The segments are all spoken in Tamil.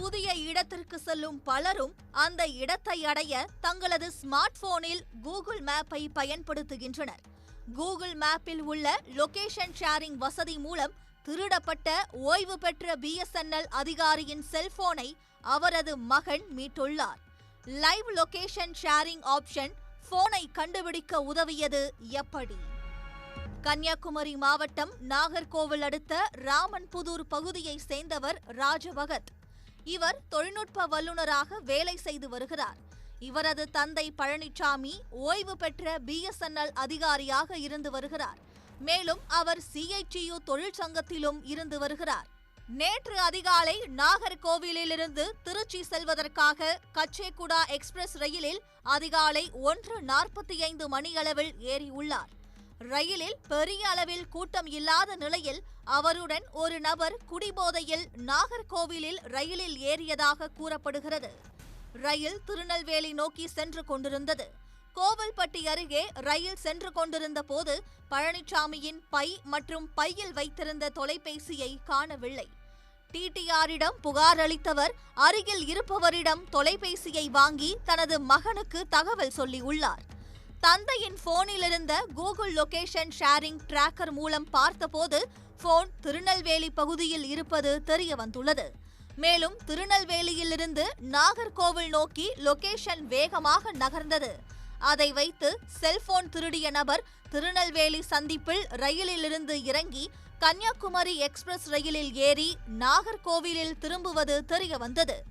புதிய இடத்திற்கு செல்லும் பலரும் அந்த இடத்தை அடைய தங்களது ஸ்மார்ட் போனில் கூகுள் மேப்பை பயன்படுத்துகின்றனர். கூகுள் மேப்பில் உள்ள லொகேஷன் ஷேரிங் வசதி மூலம் திருடப்பட்ட ஓய்வு பெற்ற பிஎஸ்என்எல் அதிகாரியின் செல்போனை அவரது மகன் மீட்டுள்ளார். லைவ் லொகேஷன் ஷேரிங் ஆப்ஷன் போனை கண்டுபிடிக்க உதவியது எப்படி? கன்னியாகுமரி மாவட்டம் நாகர்கோவில் அடுத்த ராமன்புதூர் பகுதியை சேர்ந்தவர் ராஜபகத் இவர் தொழில்நுட்ப வல்லுநராக வேலை செய்து வருகிறார். இவரது தந்தை பழனிசாமி ஓய்வு பெற்ற பிஎஸ்என்எல் அதிகாரியாக இருந்து வருகிறார். மேலும் அவர் சிஐடியு தொழிற்சங்கத்திலும் இருந்து வருகிறார். நேற்று அதிகாலை நாகர்கோவிலிலிருந்து திருச்சி செல்வதற்காக கச்சேகுடா எக்ஸ்பிரஸ் ரயிலில் அதிகாலை ஒன்று நாற்பத்தி ஐந்து மணியளவில் ஏறியுள்ளார். ரயிலில் பெரிய அளவில் கூட்டம் இல்லாத நிலையில் அவருடன் ஒரு நபர் குடிபோதையில் நாகர்கோவிலில் ரயிலில் ஏறியதாக கூறப்படுகிறது. ரயில் திருநெல்வேலி நோக்கி சென்று கொண்டிருந்தது. கோவில்பட்டி அருகே ரயில் சென்று கொண்டிருந்த போது பழனிசாமியின் பை மற்றும் பையில் வைத்திருந்த தொலைபேசியை காணவில்லை. டிடிஆரிடம் புகார் அளித்தவர் அருகில் இருப்பவரிடம் தொலைபேசியை வாங்கி தனது மகனுக்கு தகவல் சொல்லியுள்ளார். தந்தையின் போனில் இருந்த கூகுள் லொகேஷன் ஷேரிங் டிராக்கர் மூலம் பார்த்தபோது போன் திருநெல்வேலி பகுதியில் இருப்பது தெரிய வந்துள்ளது. மேலும் திருநெல்வேலியிலிருந்து நாகர்கோவில் நோக்கி லொகேஷன் வேகமாக நகர்ந்தது. அதை வைத்து செல்போன் திருடிய நபர் திருநெல்வேலி சந்திப்பில் ரயிலிலிருந்து இறங்கி கன்னியாகுமரி எக்ஸ்பிரஸ் ரயிலில் ஏறி நாகர்கோவிலில் திரும்புவது தெரிய வந்தது.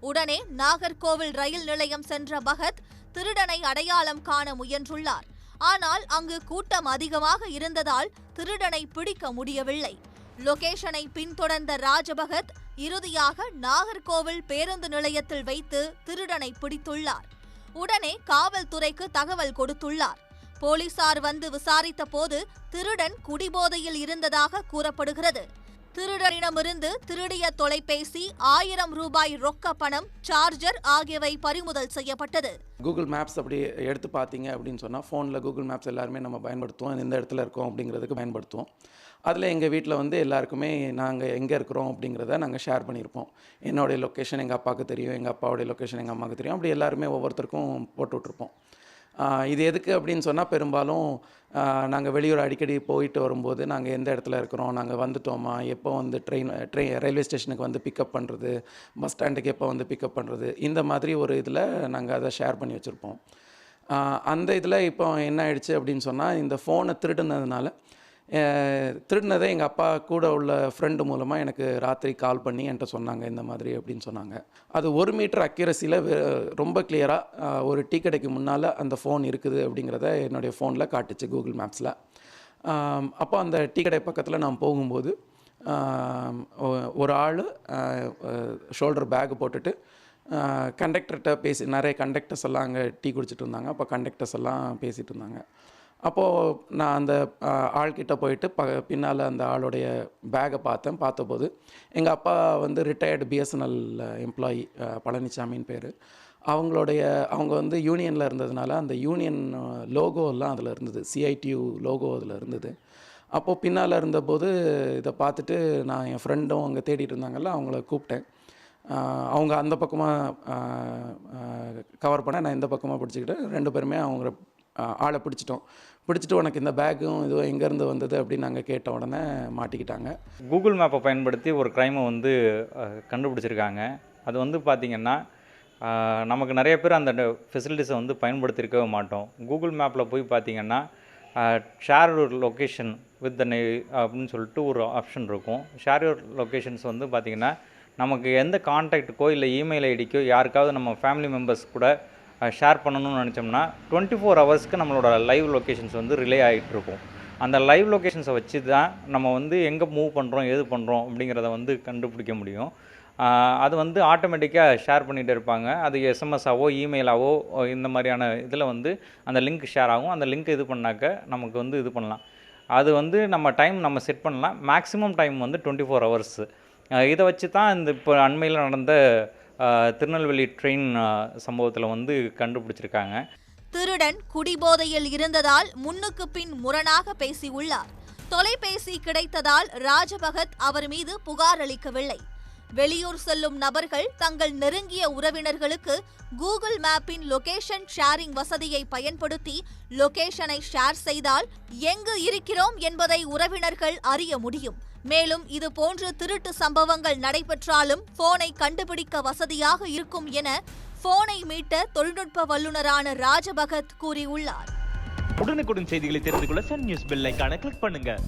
உடனே நாகர்கோவில் ரயில் நிலையம் சென்ற பகத் திருடனை அடையாளம் காண முயன்றுள்ளார். ஆனால் அங்கு கூட்டம் அதிகமாக இருந்ததால் திருடனை பிடிக்க முடியவில்லை. லொகேஷனை பின்தொடர்ந்த ராஜபகத் இறுதியாக நாகர்கோவில் பேருந்து நிலையத்தில் வைத்து திருடனை பிடித்துள்ளார். உடனே காவல்துறைக்கு தகவல் கொடுத்துள்ளார். போலீசார் வந்து விசாரித்த போது திருடன் குடிபோதையில் இருந்ததாக கூறப்படுகிறது. திருடரிடமிருந்து திருடிய தொலைபேசி ஆயிரம் ரூபாய் ரொக்க பணம் சார்ஜர் ஆகியவை பறிமுதல் செய்யப்பட்டது. கூகுள் மேப்ஸ் அப்படி எடுத்து பார்த்தீங்க அப்படின்னு சொன்னால் ஃபோனில் கூகுள் மேப்ஸ் எல்லாருமே நம்ம பயன்படுத்துவோம். எந்த இடத்துல இருக்கோம் அப்படிங்கிறதுக்கு பயன்படுத்துவோம். அதில் எங்கள் வீட்டில் வந்து எல்லாருக்குமே நாங்கள் எங்கே இருக்கிறோம் அப்படிங்கிறத நாங்கள் ஷேர் பண்ணியிருப்போம். என்னுடைய லொக்கேஷன் எங்கள் அப்பாவுக்கு தெரியும் எங்கள் அப்பாவுடைய லொக்கேஷன் எங்கள் அம்மாவுக்கு தெரியும். அப்படி எல்லாருமே ஒவ்வொருத்தருக்கும் போட்டு விட்ருப்போம் இது எதுக்கு அப்படின்னு சொன்னால் பெரும்பாலும் நாங்கள் வெளியூர் அடிக்கடி போயிட்டு வரும்போது நாங்கள் எந்த இடத்துல இருக்கிறோம் நாங்கள் வந்துட்டோமா எப்போ வந்து ட்ரெயின் ட்ரெயின் ரயில்வே ஸ்டேஷனுக்கு வந்து பிக்கப் பண்ணுறது பஸ் ஸ்டாண்டுக்கு எப்போ வந்து பிக்கப் பண்ணுறது இந்த மாதிரி ஒரு இதில் நாங்கள் அதை ஷேர் பண்ணி வச்சுருப்போம். அந்த இதில் இப்போ என்ன ஆயிடுச்சு அப்படின்னு சொன்னால் இந்த ஃபோனை திருடுனதுனால திருடினதை எங்கள் அப்பா கூட உள்ள ஃப்ரெண்டு மூலமாக எனக்கு ராத்திரி கால் பண்ணி என்கிட்ட சொன்னாங்க இந்த மாதிரி அப்படின்னு சொன்னாங்க. அது ஒரு மீட்டர் அக்யூரஸியில் ரொம்ப கிளியராக ஒரு டீ கடைக்கு முன்னால் அந்த ஃபோன் இருக்குது அப்படிங்கிறத என்னுடைய ஃபோனில் காட்டுச்சு கூகுள் மேப்ஸில். அப்போ அந்த டீ கடை பக்கத்தில் நான் போகும்போது ஒரு ஆள் ஷோல்டர் பேக் போட்டுட்டு கண்டக்டர்கிட்ட பேசி நிறைய கண்டக்டர்ஸ் எல்லாம் அங்கே டீ குடிச்சிட்டு இருந்தாங்க. அப்போ கண்டக்டர்ஸ் எல்லாம் பேசிகிட்டு இருந்தாங்க. அப்போது நான் அந்த ஆள்கிட்ட போயிட்டு ப பின்னால் அந்த ஆளுடைய பேக்கை பார்த்தேன். பார்த்தபோது எங்கள் அப்பா வந்து ரிட்டையர்டு பிஎஸ்என்எல் எம்ப்ளாயி பழனிசாமின்னு பேர். அவங்களுடைய அவங்க வந்து யூனியனில் இருந்ததுனால அந்த யூனியன் லோகோ எல்லாம் அதில் இருந்தது. சிஐடியூ லோகோ அதில் இருந்தது. அப்போது பின்னால் இருந்தபோது இதை பார்த்துட்டு நான் என் ஃப்ரெண்டும் அங்கே தேடிட்டு இருந்தாங்கல்ல அவங்கள கூப்பிட்டேன். அவங்க அந்த பக்கமாக கவர் பண்ண நான் இந்த பக்கமாக பிடிச்சிக்கிட்டு ரெண்டு பேருமே அவங்க ஆளை பிடிச்சிட்டோம். பிடிச்சிட்டு உனக்கு இந்த பேக்கும் இதுவும் எங்கேருந்து வந்தது அப்படின்னு நாங்கள் கேட்ட உடனே மாட்டிக்கிட்டாங்க. கூகுள் மேப்பை பயன்படுத்தி ஒரு க்ரைமை வந்து கண்டுபிடிச்சிருக்காங்க. அது வந்து பார்த்திங்கன்னா நமக்கு நிறைய பேர் அந்த ஃபெசிலிட்டிஸை வந்து பயன்படுத்தியிருக்கவே மாட்டோம். கூகுள் மேப்பில் போய் பார்த்தீங்கன்னா ஷேர் யுவர் லொக்கேஷன் வித் நெ அப்படின்னு சொல்லிட்டு ஒரு ஆப்ஷன் இருக்கும். ஷேர் யுவர் லொக்கேஷன்ஸ் வந்து பார்த்திங்கன்னா நமக்கு எந்த கான்டாக்ட்டுக்கோ இல்லை இமெயில் ஐடிக்கோ யாருக்காவது நம்ம ஃபேமிலி மெம்பர்ஸ் கூட ஷேர் பண்ணணும்னு நினச்சோம்னா டுவெண்ட்டி ஃபோர் ஹவர்ஸ்க்கு நம்மளோட லைவ் லொக்கேஷன்ஸ் வந்து ரிலே ஆகிட்டு இருக்கும் அந்த லைவ் லொக்கேஷன்ஸை வச்சு தான் நம்ம வந்து எங்கே மூவ் பண்ணுறோம் எது பண்ணுறோம் அப்படிங்கிறத வந்து கண்டுபிடிக்க முடியும். அது வந்து ஆட்டோமேட்டிக்காக ஷேர் பண்ணிகிட்டே இருப்பாங்க. அது எஸ்எம்எஸ்ஸாவோ இமெயிலாவோ இந்த மாதிரியான இதில் வந்து அந்த லிங்க் ஷேர் ஆகும். அந்த லிங்க் இது பண்ணாக்க நமக்கு வந்து இது பண்ணலாம். அது வந்து நம்ம டைம் நம்ம செட் பண்ணலாம். மேக்ஸிமம் டைம் வந்து டுவெண்ட்டி ஃபோர் ஹவர்ஸு இதை வச்சு தான் இந்த இப்போ அண்மையில் நடந்த திருநெல்வேலி ட்ரெயின் சம்பவத்தில் வந்து கண்டுபிடிச்சிருக்காங்க. திருடன் குடிபோதையில் இருந்ததால் முன்னுக்கு பின் முரணாக பேசியுள்ளார். தொலைபேசி கிடைத்ததால் ராஜபகத் அவர் மீது புகார் அளிக்கவில்லை. வெளியூர் செல்லும் நபர்கள் தங்கள் நெருங்கிய உறவினர்களுக்கு கூகுள் மேப்பின் லொகேஷன் ஷேரிங் வசதியை பயன்படுத்தி லொகேஷனை ஷேர் செய்தால் எங்கு இருக்கிறோம் என்பதை உறவினர்கள் அறிய முடியும். மேலும் இது போன்று திருட்டு சம்பவங்கள் நடைபெற்றாலும் போனை கண்டுபிடிக்க வசதியாக இருக்கும் என போனை மீட்ட தொழில்நுட்ப வல்லுநரான ராஜபகத் கூறியுள்ளார். உடனுக்குடன் செய்திகளை தெரிந்து கொள்ள சன் நியூஸ் பெல் ஐக்கான கிளிக் பண்ணுங்க.